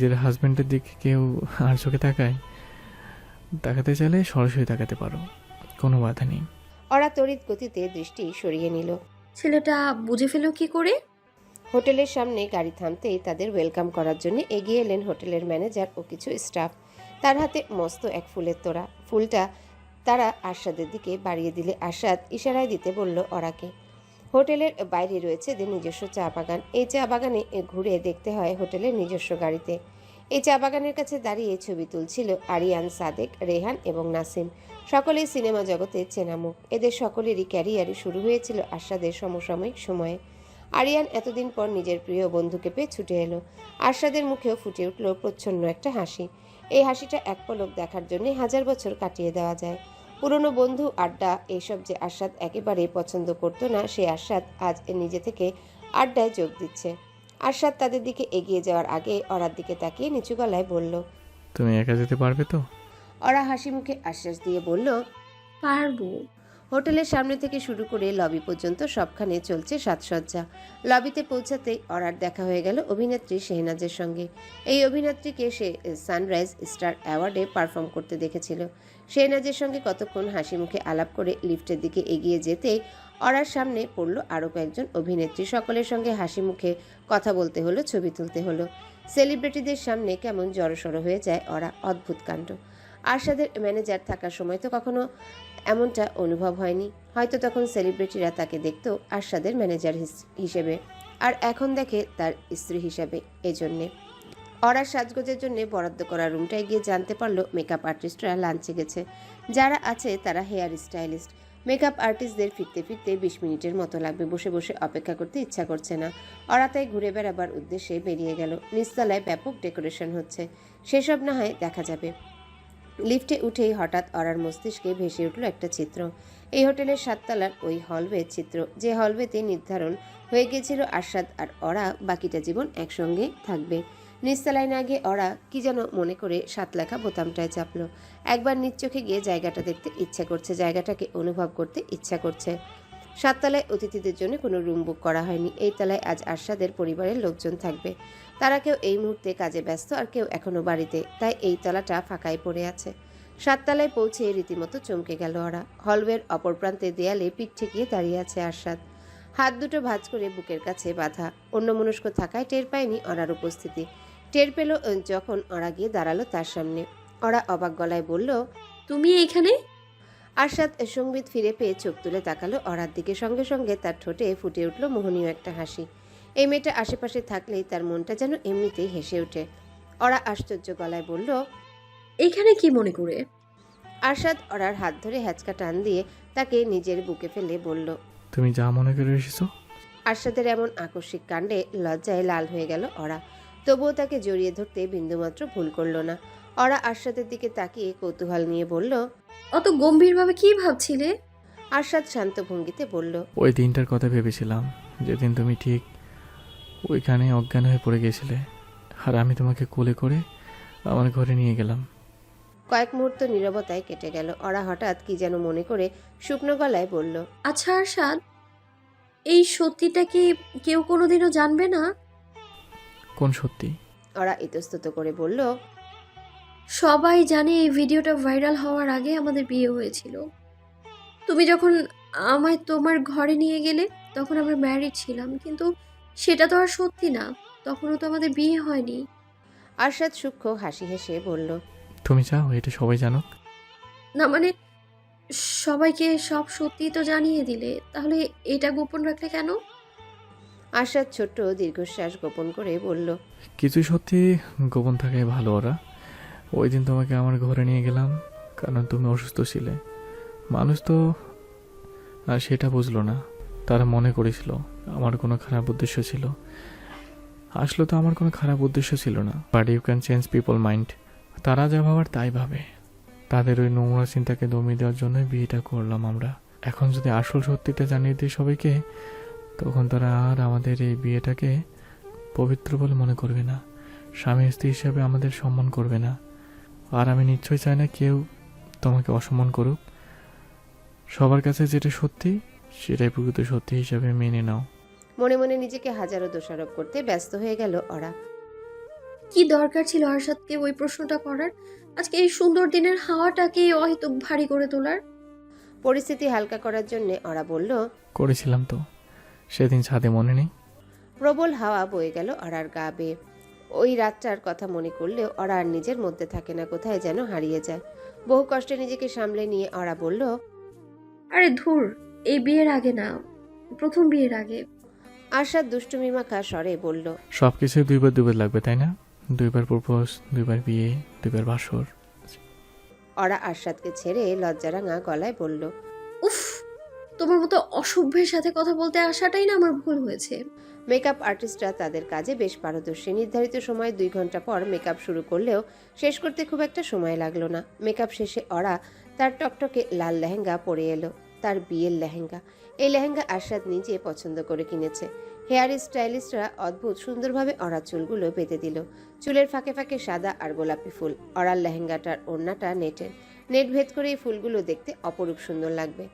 নিজের হাজব্যান্ডের দিকে কেউ আর চোখে তাকায় তাকাতে চাইলে সরাসরি তাকাতে পারো কোনো বাধা নেই। ওরা তড়িৎ গতিতে দৃষ্টি সরিয়ে নিল। ছেলেটা বুঝে ফেলো কি করে? হোটেলের সামনে গাড়ি থামতেই তাদের ওয়েলকাম করার জন্য এগিয়ে এলেন হোটেলের ম্যানেজার ও কিছু স্টাফ তার হাতে মস্ত এক ফুলের তোড়া। ফুলটা তারা আশাদের দিকে বাড়িয়ে দিলে আরশাদ ইশারায় দিতে বলল ওরাকে হোটেলের বাইরে রয়েছে এদের নিজস্ব চা বাগান। এই চা বাগানে ঘুরে দেখতে হয় হোটেলের নিজস্ব গাড়িতে। এই চা বাগানের কাছে দাঁড়িয়ে ছবি তুলছিল আরিয়ান সাদেক, রেহান এবং নাসিম। সকলেই সিনেমা জগতে চেনা মুখ এদের সকলেরই ক্যারিয়ারে শুরু হয়েছিল আশাদের সমসাময়িক সময়ে। আরিয়ান এতদিন পর নিজের প্রিয় বন্ধুকে পেয়ে ছুটে এলো। আরশাদের মুখেও ফুটে উঠল প্রচ্ছন্ন একটা হাসি। এই হাসিটা এক পলক দেখার জন্য হাজার বছর কাটিয়ে দেওয়া যায়। পুরনো বন্ধু আড্ডা এইসব যে আরশাদ একেবারেই পছন্দ করতো না সেই আরশাদ আজ নিজে থেকে আড্ডায় যোগ দিচ্ছে। আরশাদ তাদের দিকে এগিয়ে যাওয়ার আগে অরার দিকে তাকিয়ে নিচু গলায় বলল তুমি একা যেতে পারবে তো? অরা হাসি মুখে আশ্বাস দিয়ে বলল পারব। হোটেলের সামনে থেকে শুরু করে লবি পর্যন্ত সবখানে চলছে সাজসজ্জা। লবিতে পৌঁছাতেই অরার দেখা হয়ে গেল অভিনেত্রী শেহনাজের সঙ্গে। এই অভিনেত্রীকে সে সানরাইজ স্টার অ্যাওয়ার্ডে পারফর্ম করতে দেখেছিল। শেহনাজের সঙ্গে কতক্ষণ হাসি মুখে আলাপ করে লিফটের দিকে এগিয়ে যেতেই অরার সামনে পড়ল আরও কয়েকজন অভিনেত্রী। সকলের সঙ্গে হাসি মুখে কথা বলতে হলো, ছবি তুলতে হলো। সেলিব্রিটিদের সামনে কেমন জড়সড় হয়ে যায় ওরা অদ্ভুত কাণ্ড। আরশাদের ম্যানেজার থাকার সময় তো কখনো এমনটা অনুভব হয়নি। হয়তো তখন সেলিব্রিটিরা তাকে দেখত আরশাদের ম্যানেজার হিস- হিসেবে। আর এখন দেখে তার স্ত্রী হিসেবে এজন্যে। অরার সাজগোজের জন্য বরাদ্দ করা রুমটায় গিয়ে জানতে পারল মেকআপ আর্টিস্টরা লাঞ্চে গেছে। যারা আছে, তারা হেয়ার স্টাইলিস্ট মেকআপ আর্টিস্টদের ফিরতে ফিরতে বিশ মিনিটের মতো লাগবে, বসে বসে অপেক্ষা করতে ইচ্ছা করছে না। ওরা তাই ঘুরে বেড়াবার উদ্দেশ্যে বেরিয়ে গেল। নিচতলায় ব্যাপক ডেকোরেশন হচ্ছে। সেসব না হয় দেখা যাবে। লিফটে উঠেই হঠাৎ অরার মস্তিষ্কে ভেসে উঠল একটা চিত্র। এই হোটেলের সাততলার ওই হলওয়ের চিত্র। যে হলওয়েতে নির্ধারণ হয়ে গিয়েছিল আরশাদ আর অরা, বাকিটা জীবন একসঙ্গে থাকবে। নিচতলায় না গিয়ে অরা কি যেন মনে করে সাত লেখা বোতামটায় চাপলো। একবার নিজ চোখে গিয়ে জায়গাটা দেখতে ইচ্ছা করছে, জায়গাটাকে অনুভব করতে ইচ্ছা করছে। সাততলায় অতিথিদের জন্য কোনো রুম বুক করা হয়নি। এই তলায় আজ আরশাদের পরিবারের লোকজন থাকবে। তারা কেউ এই মুহূর্তে কাজে ব্যস্ত আর কেউ এখনও বাড়িতে, তাই এই তলাটা ফাঁকাই পড়ে আছে। সাততলায় পৌঁছে রীতিমতো চমকে গেল ওরা। হলওয়ের অপর প্রান্তে দেয়ালে পিঠ ঠেকিয়ে দাঁড়িয়ে আছে আরশাদ। হাত দুটো ভাঁজ করে বুকের কাছে বাঁধা। অন্য মনস্ক থাকায় টের পায়নি অরার উপস্থিতি। টের পেল যখন ওরা গিয়ে দাঁড়াল তার সামনে। ওরা অবাক গলায় বলল তুমি এইখানে আরশাদ সংগীত ফিরে পেয়ে চোখ তুলে তাকালো অরার দিকে। সঙ্গে সঙ্গে তার ঠোঁটে ফুটে উঠল মোহনীয় একটা হাসি। এই মেয়েটা আশেপাশে থাকলেই তার মনটা যেন এমনিতেই হেসে ওঠে। অরা আশ্চর্য গলায় বলল এখানে কি মনে করে? আরশাদ অরার হাত ধরে হ্যাচকা টান দিয়ে তাকে নিজের বুকে ফেলে বলল তুমি যা মনে করে এসেছ। আরশাদের এমন আকস্মিক কাণ্ডে লজ্জায় লাল হয়ে গেল অরা। তবুও তাকে জড়িয়ে ধরতে বিন্দুমাত্র ভুল করল না। অরা আরশাদের দিকে তাকিয়ে কৌতূহল নিয়ে বলল অত গম্ভীরভাবে কি ভাবছিলে? আরশাদ শান্ত ভঙ্গিতে বলল ওই দিনটার কথা ভেবেছিলাম যেদিন তুমি ঠিক ওইখানে অজ্ঞান হয়ে পড়ে গেছিলে আর আমি তোমাকে কোলে করে আমার ঘরে নিয়ে গেলাম। কয়েক মুহূর্ত নীরবতায় কেটে গেল। অরা হঠাৎ কি যেন মনে করে শুকনো গলায় বলল আচ্ছা আরশাদ এই সত্যিটা কি কেউ কোনোদিনও জানবে না? কোন সত্যি? অরা ইতস্তত করে বলল সবাই জানে এই ভিডিওটা ভাইরাল হওয়ার আগে আমাদের বিয়ে হয়েছিল। তুমি যখন আমায় তোমার ঘরে নিয়ে গেলে তখন আমরা ম্যারিড ছিলাম কিন্তু সেটা তো আর সত্যি না। তখনও তো আমাদের বিয়ে হয়নি। আরশাদ সূক্ষ্ম হাসি হেসে বলল তুমি চাও এটা সবাই জানুক? না মানে সবাইকে সব সত্যি তো জানিয়ে দিলে তাহলে এটা গোপন রাখলে কেন? আরশাদ ছোট্ট দীর্ঘশ্বাস গোপন করে বলল কিছু সত্যি গোপন থাকাই ভালো ওরা। ওই দিন তোমাকে আমার ঘরে নিয়ে গেলাম, কারণ তুমি অসুস্থ ছিলে। মানুষ তো, আর সেটা বুঝলো না। তারা মনে করেছিল, আমার কোনো খারাপ উদ্দেশ্য ছিল। আসলে তো আমার কোনো খারাপ উদ্দেশ্য ছিল না। But you can change people mind তারা যা ভাবার তাই ভাবে। তাদের ওই নোংরা চিন্তাকে দমিয়ে দেওয়ার জন্য বিয়েটা করলাম আমরা। এখন যদি আসল সত্যিটা জানিয়ে দিই সবাইকে তখন তারা আর আমাদের এই বিয়েটাকে পবিত্র বলে মনে করবে না। স্বামী স্ত্রী হিসাবে আমাদের সম্মান করবে না। আর আমি নিশ্চয়ই চাই না কেউ তোমাকে অসম্মান করুক। সবার কাছে যেটা সত্যি সেটাই প্রকৃত সত্যি হিসাবে মেনে নাও। মনে মনে নিজেকে হাজারো দোষারোপ করতে ব্যস্ত হয়ে গেল অরা কি দরকার ছিল আরশাদকে ওই প্রশ্নটা করার? আজকে এই সুন্দর দিনের হাওয়াটাকে হয়তো ভারী করে তোলার? পরিস্থিতি হালকা করার জন্য ওরা বলল করেছিলাম তো। সেদিন ছাদে মনে নেই। প্রবল হাওয়া বয়ে গেল অরার গা বেয়ে। ওই রাতটার কথা মনে করলেও ওরা আর নিজের মধ্যে থাকে না কোথায় যেন হারিয়ে যায়। বহু কষ্টে নিজেকে সামলে নিয়ে ওরা বলল আরে ধুর এই বিয়ের আগে না প্রথম বিয়ের আগে। আশাদ দুষ্টুমি মাখা স্বরে বলল সব কিছুই দুইবার দুইবার লাগবে তাই না? দুইবার প্রপোজ দুইবার বিয়ে দুইবার বাসর। ওরা আশাদকে ছেড়ে লজ্জারাঙা গলায় বলল তোমার মতো অসভ্যের সাথে কথা বলতে আসাটাই না আমার ভুল হয়েছে। মেকআপ আর্টিস্টরা তাদের কাজে বেশ পারদর্শী। নির্ধারিত সময় দুই ঘণ্টা পর মেকআপ শুরু করলেও শেষ করতে খুব একটা সময় লাগল না। মেকআপ শেষে অরা তার টকটকে লাল লেহেঙ্গা পরে এলো, তার বিয়ের লেহেঙ্গা। এই লেহেঙ্গা আশাদ নিজে পছন্দ করে কিনেছে। হেয়ার স্টাইলিস্টরা অদ্ভুত সুন্দরভাবে অরা চুলগুলো বেঁধে দিল। চুলের ফাঁকে ফাঁকে সাদা আর গোলাপি ফুল। অরার লেহেঙ্গাটার ওড়নাটা নেটের। নেট ভেদ করে এই ফুলগুলো দেখতে অপরূপ সুন্দর লাগবে।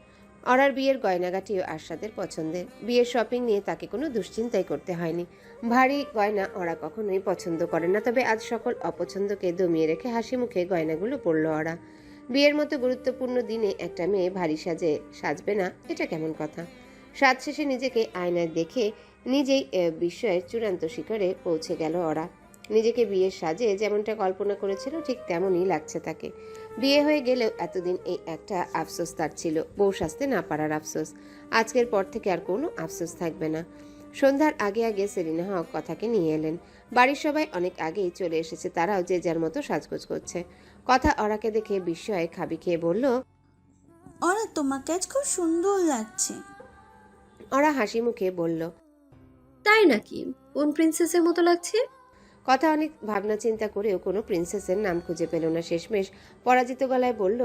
অরার বিয়ের গয়নাগাটিও আশাদের পছন্দের। বিয়ের শপিং নিয়ে তাকে কোনো দুশ্চিন্তাই করতে হয়নি। ভারী গয়না ওরা কখনোই পছন্দ করে না তবে আজ সকল অপছন্দকে দমিয়ে রেখে হাসি মুখে গয়নাগুলো পরল ওরা বিয়ের মতো গুরুত্বপূর্ণ দিনে একটা মেয়ে ভারী সাজে সাজবে না এটা কেমন কথা? সাজ শেষে নিজেকে আয়নায় দেখে নিজেই এ, বিস্ময়ের চূড়ান্ত শিখরে পৌঁছে গেল ওরা নিজেকে বিয়ের সাজে যেমনটা কল্পনা করেছিল ঠিক তেমনই লাগছে তাকে। বিয়ে হয়ে গেলেও এতদিন এই একটা আফসোস তার ছিল। বউ সাজতে না পারার আফসোস। আজকের পর থেকে আর কোনো আফসোস থাকবে না। সন্ধ্যার আগে আগে সেলিনা হক কথাকে নিয়ে এলেন। বাড়ির সবাই অনেক আগেই চলে এসেছে তারাও যে যার মতো সাজগোজ করছে। কথা অরাকে দেখে বিস্ময়ে খাবি খেয়ে বলল ওরা তোমাকে আজ খুব সুন্দর লাগছে। অরা হাসি মুখে বলল তাই নাকি? কোন প্রিন্সেসের মতো লাগছে? কথা অনেক ভাবনা চিন্তা করেও কোনো প্রিন্সেসের নাম খুঁজে পেল না। শেষমেশ পরাজিত গলায় বলল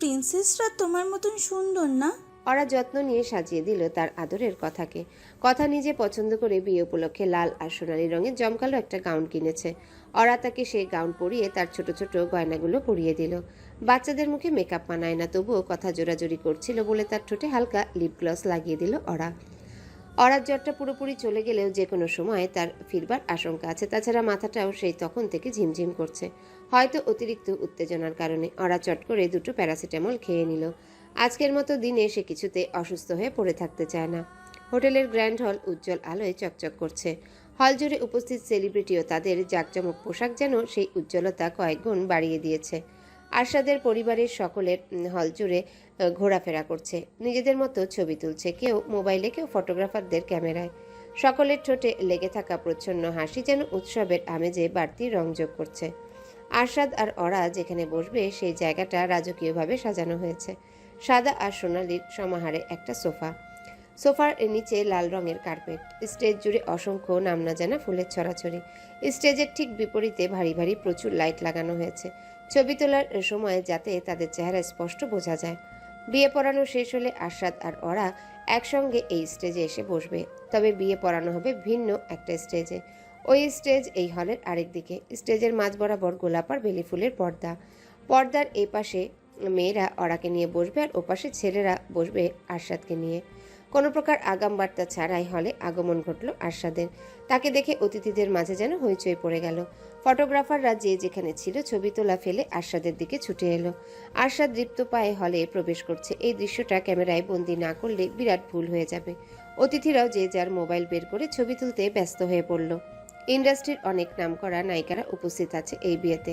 প্রিন্সেসরা তোমার মতন সুন্দর না? অরা যত্ন নিয়ে সাজিয়ে দিল তার আদরের কথাকে। কথা নিজে পছন্দ করে বিয়ে উপলক্ষে লাল আর সোনালি রঙের জমকালো একটা গাউন কিনেছে। অরা তাকে সেই গাউন পরিয়ে তার ছোট ছোট গয়নাগুলো পরিয়ে দিল। বাচ্চাদের মুখে মেকআপ মানায় না তবুও কথা জোরাজোরি করছিল বলে তার ঠোঁটে হালকা লিপ গ্লস লাগিয়ে দিল অরা। জ্বরটা পুরোপুরি চলে গেলেও যে কোনো সময় তার ফিরবার আশঙ্কা আছে। তাছাড়া মাথাটাও সেই তখন থেকে ঝিমঝিম করছে। হয়তো অতিরিক্ত উত্তেজনার কারণে অরা চট করে দুটো প্যারাসিটামল খেয়ে নিল। আজকের মতো দিনে সে কিছুতে অসুস্থ হয়ে পড়ে থাকতে চায় না। হোটেলের গ্র্যান্ড হল উজ্জ্বল আলোয় চকচক করছে। হল জুড়ে উপস্থিত সেলিব্রিটিও তাদের জাঁকজমক পোশাক যেন সেই উজ্জ্বলতা কয়েক গুণ বাড়িয়ে দিয়েছে। আরশাদের পরিবারের সকলের হল জুড়ে ঘোরাফেরা করছে। নিজেদের মতো ছবি তুলছে কেউ মোবাইলে, কেউ ফটোগ্রাফারদের ক্যামেরায়। সকলের ঠোঁটে লেগে থাকা প্রচ্ছন্ন হাসি যেন উৎসবের আমেজে বাড়তি রং যোগ করছে। আরশাদ আর অরা যেখানে বসবে, সেই জায়গাটা রাজকীয়ভাবে সাজানো হয়েছে। সাদা আর সোনালির সমাহারে একটা সোফা। সোফার নিচে লাল রঙের কার্পেট। স্টেজ জুড়ে অসংখ্য নাম না জানা ফুলের ছড়াছড়ি। স্টেজের ঠিক বিপরীতে ভারী ভারী প্রচুর লাইট লাগানো হয়েছে। ছবি তোলার সময় যাতে তাদের চেহারা স্পষ্ট বোঝা যায়। বিয়ে পড়ানো শেষ হলে আরশাদ আর অরা একসঙ্গে এই স্টেজে এসে বসবে। তবে বিয়ে পড়ানো হবে ভিন্ন একটা স্টেজে। ওই স্টেজ, এই হলের আরেক দিকে। স্টেজের মাঝ বরাবর গোলাপ আর বেলি ফুলের পর্দা। পর্দার এই পাশে মেয়েরা অরাকে নিয়ে বসবে আর ওপাশে ছেলেরা বসবে আরশাদকে নিয়ে। কোনো প্রকার আগাম বার্তা ছাড়াই হলে আগমন ঘটল আরশাদের তাকে দেখে অতিথিদের মাঝে যেন হইচই পড়ে গেল। ফটোগ্রাফাররা যে যেখানে ছিল ছবি তোলা ফেলে আরশাদের দিকে ছুটে এলো। আরশাদ দৃপ্ত পায়ে হলে প্রবেশ করছে। এই দৃশ্যটা ক্যামেরায় বন্দি না করলে বিরাট ভুল হয়ে যাবে। অতিথিরাও যে যার মোবাইল বের করে ছবি তুলতে ব্যস্ত হয়ে পড়ল। ইন্ডাস্ট্রির অনেক নামকরা নায়িকারা উপস্থিত আছে এই বিয়েতে।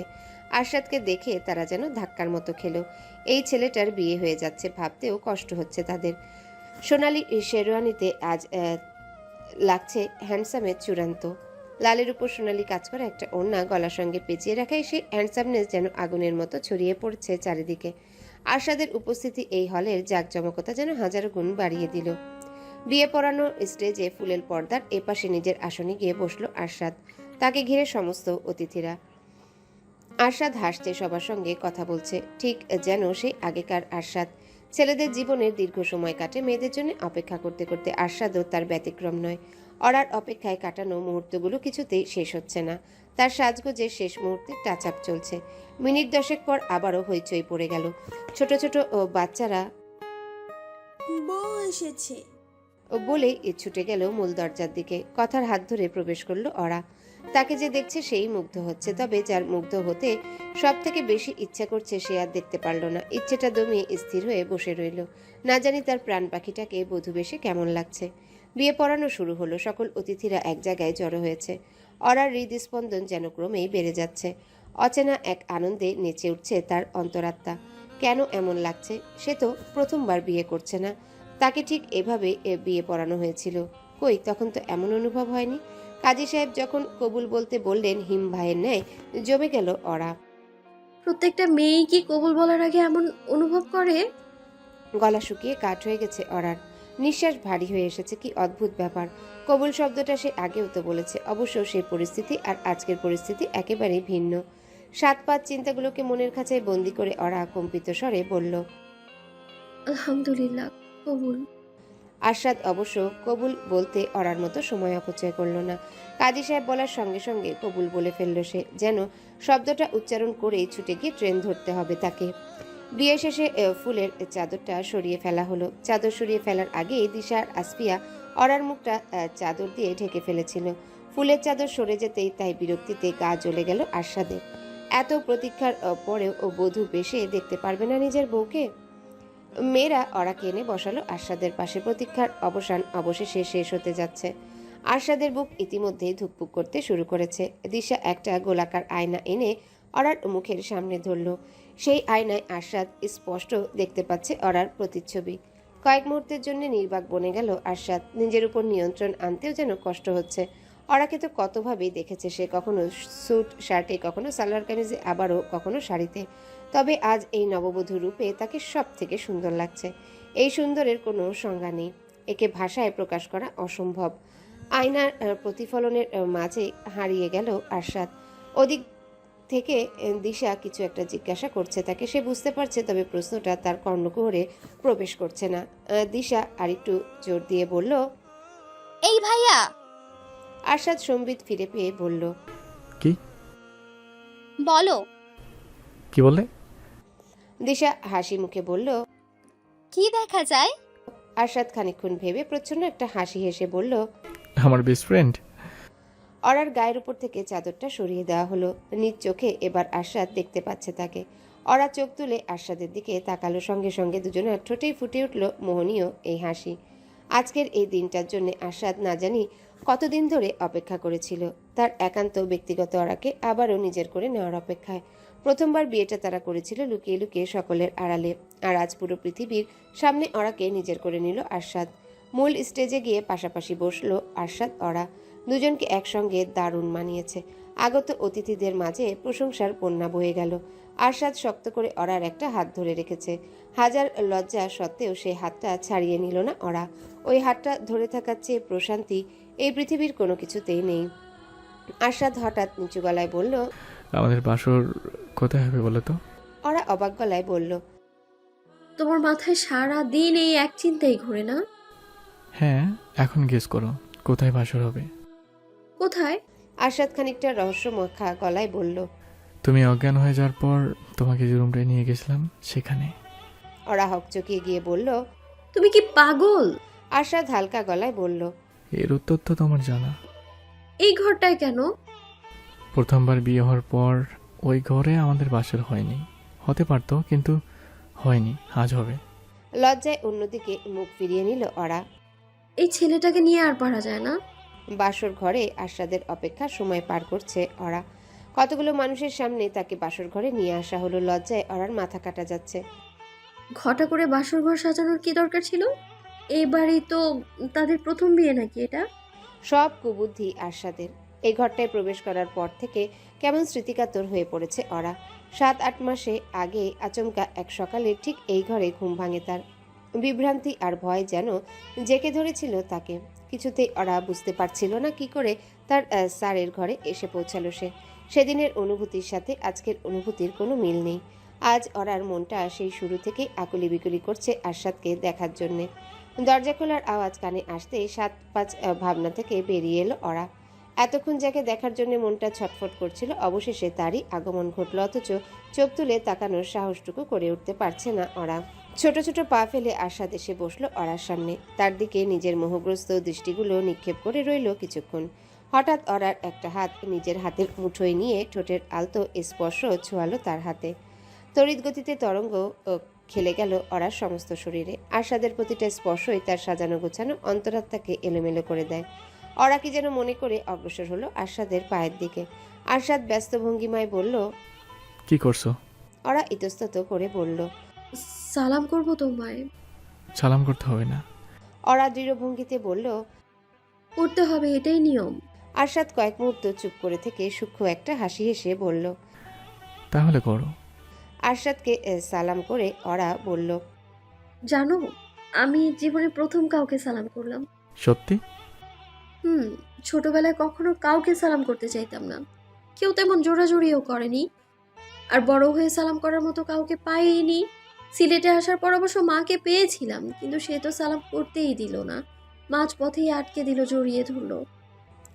আরশাদকে দেখে তারা যেন ধাক্কার মতো খেলো। এই ছেলেটার বিয়ে হয়ে যাচ্ছে ভাবতেও কষ্ট হচ্ছে তাদের। সোনালি শেরওয়ানিতে আজ লাগছে হ্যান্ডসামের চূড়ান্ত। লালের উপর সোনালি কাজ করে একটা ওড়না গলার সঙ্গে পেঁচিয়ে রাখায় সেই হ্যান্ডসামনেস যেন আগুনের মতো ছড়িয়ে পড়ছে চারিদিকে। আরশাদের উপস্থিতি এই হলের জাঁকজমকতা যেন হাজারো গুণ বাড়িয়ে দিল। বিয়ে পড়ানো স্টেজে ফুলের পর্দার এপাশে নিজের আসনে গিয়ে বসল আরশাদ, তাকে ঘিরে সমস্ত অতিথিরা। আরশাদ হাসছে সবার সঙ্গে কথা বলছে, ঠিক যেন সেই আগেকার আরশাদ। ছেলেদের জীবনের দীর্ঘ সময় কাটে মেয়েদের জন্য অপেক্ষা করতে করতে আরশাদও তার ব্যতিক্রম নয়। অরার অপেক্ষায় কাটানো মুহূর্তগুলো কিছুতেই শেষ হচ্ছে না। তার সাজগোজের শেষ মুহূর্তে টাচ আপ চলছে। মিনিট দশেক পর আবারও হইচই পড়ে গেল। ছোট ছোট ও বাচ্চারা বউ এসেছে। এ ছুটে গেল মূল দরজার দিকে। কথার হাত ধরে প্রবেশ করল অরা। তাকে যে দেখছে সেই মুগ্ধ হচ্ছে। তবে যার মুগ্ধ হতে সব থেকে বেশি ইচ্ছা করছে সে আর দেখতে পারল না। ইচ্ছেটা দমিয়ে স্থির হয়ে বসে রইল। না জানি তার প্রাণ পাখিটাকে বধূ বেশে কেমন লাগছে। বিয়ে পড়ানো শুরু হলো। সকল অতিথিরা এক জায়গায় জড়ো হয়েছে। অরার হৃদস্পন্দন যেন ক্রমেই বেড়ে যাচ্ছে। অচেনা এক আনন্দে নেচে উঠছে তার অন্তরাত্মা। কেন এমন লাগছে? সে তো প্রথমবার বিয়ে করছে না। তাকে ঠিক এভাবে বিয়ে পড়ানো হয়েছিল। কই, তখন তো এমন অনুভব হয়নি? কাজী সাহেব যখন কবুল বলতে বললেন হিম ভাইয়ের ন্যায় জমে গেল অরা। প্রত্যেকটা মেয়েই কি কবুল বলার আগে এমন অনুভব করে? গলা শুকিয়ে কাঠ হয়ে গেছে অরার। নিঃশ্বাস ভারী হয়ে এসেছে কি অদ্ভুত ব্যাপার। কবুল শব্দটা সে আগেও তো বলেছে অবশ্য সেই পরিস্থিতি আর আজকের পরিস্থিতি একেবারেই ভিন্ন। সাত পাঁচ চিন্তাগুলোকে মনের খাঁচায় বন্দি করে অরা কম্পিত স্বরে বলল আলহামদুলিল্লাহ কবুল। আরশাদ অবশ্য কবুল বলতে অরার মতো সময় অপচয় করল না। কাজী সাহেব বলার সঙ্গে সঙ্গে কবুল বলে ফেলল সে, যেন শব্দটা উচ্চারণ করেই ছুটে গিয়ে ট্রেন ধরতে হবে তাকে। বিয়ে শেষে ফুলের চাদরটা সরিয়ে ফেলা হলো। চাদর সরিয়ে ফেলার আগেই দিশার আসপিয়া অরার মুখটা চাদর দিয়ে ঢেকে ফেলেছিল। ফুলের চাদর সরে যেতেই তাই বিরক্তিতে গা জ্বলে গেল আরশাদের এত প্রতীক্ষার পরেও ও বধূ বেশে দেখতে পারবে না নিজের বউকে। মেয়েরা অরাকে এনে বসালো। আরশাদের পাশে প্রতীক্ষার অবসান অবশেষে শেষ হতে যাচ্ছে। আরশাদের বুক ইতিমধ্যেই ধুকপুক করতে শুরু করেছে। দিশা একটা গোলাকার আয়না এনে অরার মুখের সামনে ধরল। সেই আয়নায় আরশাদ স্পষ্ট দেখতে পাচ্ছে অরার প্রতিচ্ছবি। কয়েক মুহূর্তের জন্য নির্বাক বনে গেল আরশাদ। নিজের উপর নিয়ন্ত্রণ আনতেও যেন কষ্ট হচ্ছে। অরাকে তো কতভাবেই দেখেছে সে কখনো স্যুট, শার্টে, কখনো সালোয়ার কামিজে, আবারও কখনো শাড়িতে। তবে আজ এই নববধূ রূপে তাকে সব থেকে সুন্দর লাগছে। এই সুন্দরের কোনো সংজ্ঞা নেই। একে ভাষায় প্রকাশ করা অসম্ভব। আয়নার প্রতিফলনের মাঝে হারিয়ে গেল আরশাদ ওদিক থেকে দিশা কিছু একটা জিজ্ঞাসা করছে তাকে। সে বুঝতে পারছে তবে প্রশ্নটা তার কর্ণকুহরে প্রবেশ করছে না। আহ, দিশা আরেকটু জোর দিয়ে বলল এই ভাইয়া! আরশাদ সম্বিত ফিরে পেয়ে বলল কি? বলো। কি বললে? দিশা হাসি মুখে বলল কি দেখা যায়? আরশাদ খানিকক্ষণ ভেবে প্রচ্ছন্ন একটা হাসি হেসে বলল আমার বেস্ট ফ্রেন্ড অরার গায়ের উপর থেকে চাদরটা সরিয়ে দেওয়া হলো। নিজ চোখে এবার আরশাদ দেখতে পাচ্ছে তাকে। অরা চোখ তুলে আরশাদের দিকে তাকালো সঙ্গে সঙ্গে দুজনের ঠোঁটেই ফুটে উঠল মোহনীয় এই হাসি। আজকের এই দিনটার জন্য আরশাদ না জানি কতদিন ধরে অপেক্ষা করেছিল। তার একান্ত ব্যক্তিগত অরাকে আবারও নিজের করে নেওয়ার অপেক্ষায় প্রথমবার বিয়েটা তারা করেছিল লুকিয়ে লুকিয়ে সকলের আড়ালে। আর আজ পুরো পৃথিবীর সামনে অরাকে নিজের করে নিল আরশাদ। মূল স্টেজে গিয়ে পাশাপাশি বসল আরশাদ, অরা। দুজনকে একসঙ্গে দারুণ মানিয়েছে। আগত অতিথিদের মাঝে প্রশংসার বন্যা বয়ে গেল। আরশাদ শক্ত করে অরার একটা হাত ধরে রেখেছে। হাজার লজ্জা সত্ত্বেও সেই হাতটা ছাড়িয়ে নিল না অরা। ওই হাতটা ধরে থাকার চেয়ে প্রশান্তি এই পৃথিবীর কোনো কিছুতেই নেই। আরশাদ হঠাৎ নিচু গলায় বলল আমাদের বাসর কোথায় হবে বলো তো? ওরা অবাক গলায় বলল তোমার মাথায় সারা দিন এই এক চিন্তাই ঘুরে না? হ্যাঁ এখন গেস করো কোথায় বাসর হবে? কোথায়? আরশাদ খানিকটা রহস্যমখা গলায় বলল তুমি অজ্ঞান হয়ে যাওয়ার পর তোমাকে যে রুমটায় নিয়ে গেছিলাম সেখানে। ওরা হকচকিয়ে গিয়ে বলল তুমি কি পাগল? আরশাদ হালকা গলায় বলল এর উত্তর তো তোমার জানা। এই ঘরটায় কেন? প্রথমবার বিয়ে হওয়ার পর ওই ঘরে আমাদের বাসর হয়নি। হতে পারতো কিন্তু হয়নি আজ হবে। লজ্জায় অন্যদিকে মুখ ফিরিয়ে নিল অরা। এই ছেলেটাকে নিয়ে আর পারা যায় না। বাসর ঘরে আশাদের অপেক্ষা সময় পার করছে অরা। কতগুলো মানুষের সামনে তাকে বাসর ঘরে নিয়ে আসা হলো লজ্জায় অরার মাথা কাটা যাচ্ছে। ঘটা করে বাসর ঘর সাজানোর কি দরকার ছিল? এবারেই তো তাদের প্রথম বিয়ে নাকি এটা? সব কুবুদ্ধি আশাদের এই ঘরটায় প্রবেশ করার পর থেকে কেমন স্মৃতিকাতর হয়ে পড়েছে অরা সাত, আট মাসে আগে আচমকা এক সকালে ঠিক এই ঘরে ঘুম ভাঙে তার। বিভ্রান্তি আর ভয় যেন জেকে ধরেছিল তাকে। কিছুতেই অরা বুঝতে পারছিল না কি করে তার স্যারের ঘরে এসে পৌঁছালো সে। সেদিনের অনুভূতির সাথে আজকের অনুভূতির কোনো মিল নেই। আজ অরার মনটা সেই শুরু থেকেই আকুলি বিকুলি করছে আরশাদকে দেখার জন্যে। দরজা খোলার আওয়াজ কানে আসতে সাত, পাঁচ ভাবনা থেকে বেরিয়ে এলো অরা এতক্ষণ যাকে দেখার জন্য মনটা ছটফট করছিল, অবশেষে তারই আগমন ঘটল, অথচ চোখ তুলে তাকানোর সাহসটুকু করে উঠতে পারছে না অরা ছোট ছোট পা ফেলে আশাদ এসে বসল অরার সামনে। তার দিকে নিজের মোহগ্রস্ত দৃষ্টিগুলো নিক্ষেপ করে রইল কিছুক্ষণ। হঠাৎ অরার একটা হাত নিজের হাতের মুঠোয় নিয়ে ঠোঁটের আলতো স্পর্শ ছোঁয়ালো তার হাতে। তড়িৎ গতিতে তরঙ্গ খেলে গেল অরার সমস্ত শরীরে। আশাদের প্রতিটা স্পর্শই তার সাজানো গোছানো অন্তরাত্মাকে এলোমেলো করে দেয়। অরা কি যেন মনে করে অগ্রসর হলো আশাদের পায়ের দিকে। আশাদ ব্যস্ত ভঙ্গিমায় বলল কি করছ? অরা ইতস্তত করে বলল সালাম করব তোমায়। সালাম করতে হবে না। অরা দৃঢ় ভঙ্গিতে বলল করতে হবে এটাই নিয়ম। আরশাদ কয়েক মুহূর্ত চুপ করে থেকে সূক্ষ্ম একটা হাসি হেসে বলল তাহলে করো। আরশাদকে সালাম করে অরা বলল জানো আমি জীবনে প্রথম কাউকে সালাম করলাম। সত্যি? হুম ছোটবেলায় কখনো কাউকে সালাম করতে চাইতাম না। কেউ তেমন জোরাজোরিও করেনি। আর বড় হয়ে সালাম করার মতো কাউকে পাইনি। সিলেটে আসার পর অবশ্য মাকে পেয়েছিলাম কিন্তু সে তো সালাম করতেই দিল না। মাঝ পথেই আটকে দিল জড়িয়ে ধরলো।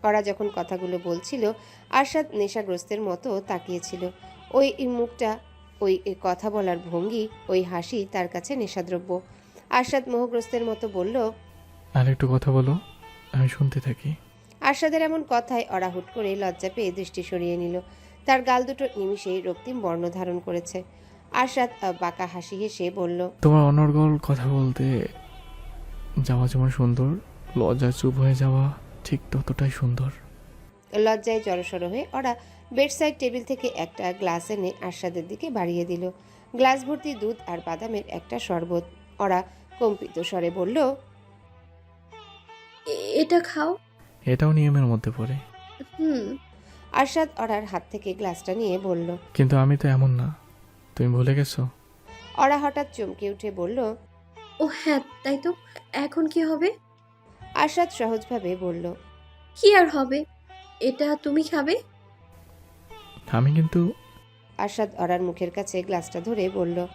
অরা যখন কথাগুলো বলছিল আরশাদ নেশাগ্রস্তের মতো তাকিয়েছিল। ওই মুখটা ওই কথা বলার ভঙ্গি ওই হাসি তার কাছে নেশাদ্রব্য। আরশাদ মোহগ্রস্তের মতো বলল আর একটু কথা বলো। আমি শুনতে থাকি। আরশাদের এমন কথায় অরা হুট করে লজ্জা পেয়ে দৃষ্টি সরিয়ে নিল। তার গাল দুটো নিমিষেই রক্তিম বর্ণ ধারণ করেছে। আরশাদ আহ, বাঁকা হাসি হেসে বলল তোমার অনর্গল কথা বলতে যাওয়া যেমন সুন্দর লজ্জা চুপ হয়ে যাওয়া ঠিক ততটাই সুন্দর। লজ্জায় জড়সড় হয়ে ওরা বেডসাইড টেবিল থেকে একটা গ্লাস এনে আরশাদের দিকে বাড়িয়ে দিল। গ্লাস ভর্তি দুধ আর বাদামের একটা শরবত। ওরা কম্পিত স্বরে বলল "এ- এটা খাও। এটাও নিয়মের মধ্যে পড়ে। হুম। আরশাদ ওরার হাত থেকে গ্লাসটা নিয়ে বলল কিন্তু আমি তো এমন না। তুমি ভুলে গেছো? ওরা হঠাৎ চমকে উঠে বলল ও হ্যাঁ তাই তো। এখন কি হবে? আরশাদ সহজভাবে বলল কি আর হবে? এটা তুমি খাবে? আমি কিন্তু আরশাদ ওরার মুখের কাছে গ্লাসটা ধরে বলল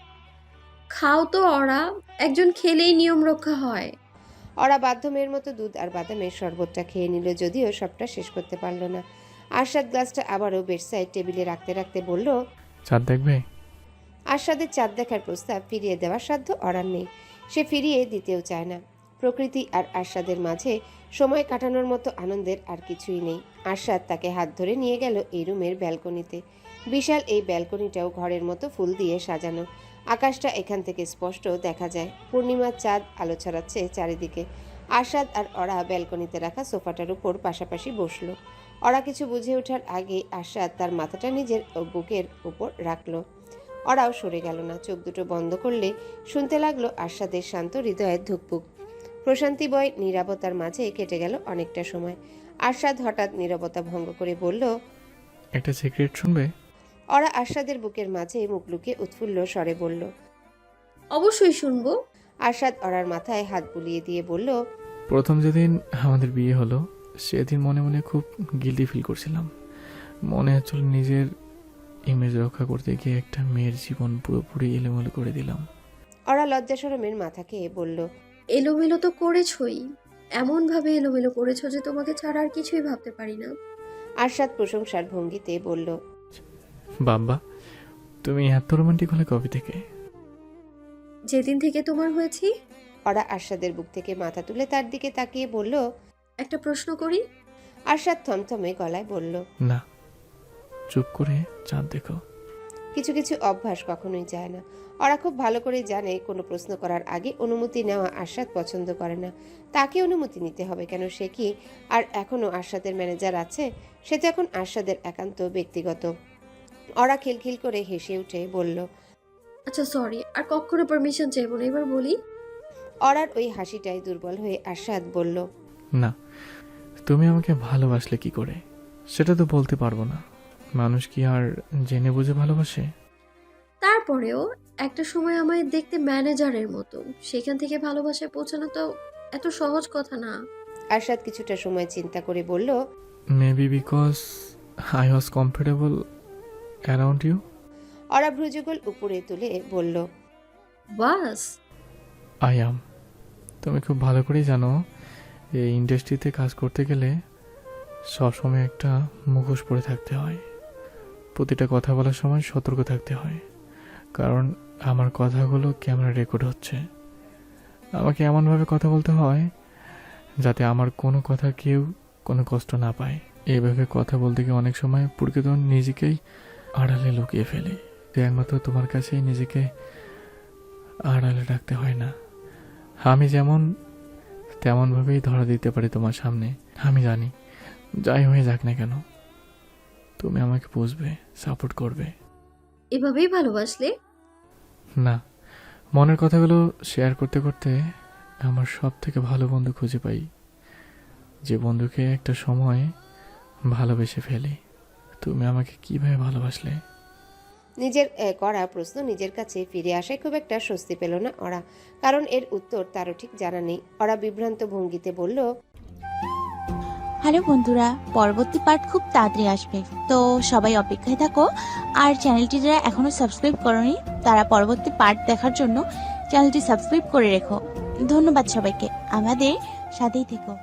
খাও তো ওরা একজন খেলেই নিয়ম রক্ষা হয়। ওরা বাধ্য মেয়ের মতো দুধ আর বাদামের শরবতটা খেয়ে নিল যদিও সবটা শেষ করতে পারল না। আরশাদ গ্লাসটা আবারও বেডসাইড টেবিলে রাখতে রাখতে বলল চাঁদ দেখবে? আরশাদের চাঁদ দেখার প্রস্তাব ফিরিয়ে দেওয়ার সাধ্য অরার নেই। সে ফিরিয়ে দিতেও চায় না। প্রকৃতি আর আরশাদের মাঝে সময় কাটানোর মতো আনন্দের আর কিছুই নেই। আরশাদ তাকে হাত ধরে নিয়ে গেল এই রুমের ব্যালকনিতে। বিশাল এই ব্যালকনিটাও ঘরের মতো ফুল দিয়ে সাজানো। আকাশটা এখান থেকে স্পষ্ট দেখা যায়। পূর্ণিমার চাঁদ আলো ছড়াচ্ছে চারিদিকে। আরশাদ আর অরা ব্যালকনিতে রাখা সোফাটার উপর পাশাপাশি বসল। অরা কিছু বুঝে ওঠার আগে আরশাদ তার মাথাটা নিজের বুকের উপর রাখল। অরাও সরে গেল না, চোখ দুটো বন্ধ করলে শুনতে লাগল আশাদের শান্ত হৃদয়ের ধুকপুক। প্রশান্তি বয় নীরবতার মাঝে কেটে গেল অনেকটা সময়। আশাদ হঠাৎ নীরবতা ভঙ্গ করে বলল, একটা সিক্রেট শুনবে? অরা আশাদের বুকের মাঝে মুখ লুকিয়ে উৎফুল্ল স্বরে বলল অবশ্যই শুনব। আশাদ অরার মাথায় হাত বুলিয়ে দিয়ে বলল প্রথম যেদিন আমাদের বিয়ে হলো সেদিন মনে মনে খুব গিল্টি ফিল করছিলাম। মনে হচ্ছিল নিজের ইমেজ রক্ষা করতে গিয়ে একটা মেয়ের জীবন পুরোপুরি এলোমেলো করে দিলাম। অরা লজ্জা সরমের মাথাকে বলল এলোমেলো তো করেছই। এমনভাবে এলোমেলো করেছ যে তোমাকে ছাড়া আর কিছুই ভাবতে পারি না। আশাদ প্রশংসার ভঙ্গিতে বলল বাবা তুমি এত রোমান্টিক হলে কবে থেকে? যেদিন থেকে তোমার হয়েছি অরা আশাদের বুক থেকে মাথা তুলে তার দিকে তাকিয়ে বলল একটা প্রশ্ন করি? আশাদ থমথমে গলায় বলল না চুপ করে চাঁদ দেখো। কিছু কিছু অভ্যাস কখনোই যায় না। ওরা খুব ভালো করে জানে কোনো প্রশ্ন করার আগে অনুমতি নেওয়া আশাদ পছন্দ করে না। তাকে অনুমতি নিতে হবে কেন সে কি? আর এখনও আশাদের ম্যানেজার আছে সে তো এখন আশাদের একান্ত ব্যক্তিগত ওরা খিলখিল করে হেসে উঠে বলল আচ্ছা সরি আর কখনো পারমিশন চাইব না এবার বলি? অরার ওই হাসিটাই দুর্বল হয়ে আশাদ বলল না তুমি আমাকে ভালোবাসলে কি করে? সেটা তো বলতে পারব না। মানুষ কি আর জেনে বুঝে ভালোবাসে? তারপরেও একটা সময় আমায় দেখতে ম্যানেজারের মতো। সেখান থেকে ভালোবাসায় পৌঁছানো তো এত সহজ কথা না। আশাদ কিছুটা সময় চিন্তা করে বলল maybe because I was comfortable around you অরা ভ্রুযুগল উপরে তুলে বলল বাস। আই আম তুমি খুব ভালো করেই জানো এই ইন্ডাস্ট্রিতে কাজ করতে গেলে সবসময় একটা মুখোশ পরে থাকতে হয়। প্রতিটা কথা বলার সময় সতর্ক থাকতে হয়। কারণ আমার কথাগুলো ক্যামেরা রেকর্ড হচ্ছে। আমাকে এমনভাবে কথা বলতে হয় যাতে আমার কোনো কথা কেউ কোনো কষ্ট না পায়। এইভাবে কথা বলতে গিয়ে অনেক সময় প্রকৃত নিজেকেই আড়ালে লুকিয়ে ফেলি। যে একমাত্র তোমার কাছেই নিজেকে আড়ালে রাখতে হয় না। আমি যেমন তেমনভাবেই ধরা দিতে পারি তোমার সামনে। আমি জানি যাই হয়ে যাক না কেন তুমি আমাকে বুঝবে সাপোর্ট করবে। এভাবেই ভালোবাসলে? না মনের কথাগুলো শেয়ার করতে করতে আমার সব থেকে ভালো বন্ধু খুঁজে পাই। যে বন্ধুকে একটা সময় ভালোবেসে ফেলি। তুমি আমাকে কীভাবে ভালোবাসলে? নিজের এ, করা প্রশ্ন নিজের কাছে ফিরে আসায় খুব একটা স্বস্তি পেল না ওরা। কারণ এর উত্তর তারও ঠিক জানা নেই। ওরা বিভ্রান্ত ভঙ্গিতে বলল হ্যালো বন্ধুরা পরবর্তী পার্ট খুব তাড়াতাড়ি আসবে। তো সবাই অপেক্ষায় থাকো। আর চ্যানেলটি যারা এখনও সাবস্ক্রাইব করনি তারা পরবর্তী পার্ট দেখার জন্য চ্যানেলটি সাবস্ক্রাইব করে রেখো। ধন্যবাদ সবাইকে। আমাদের সাথেই থেকো।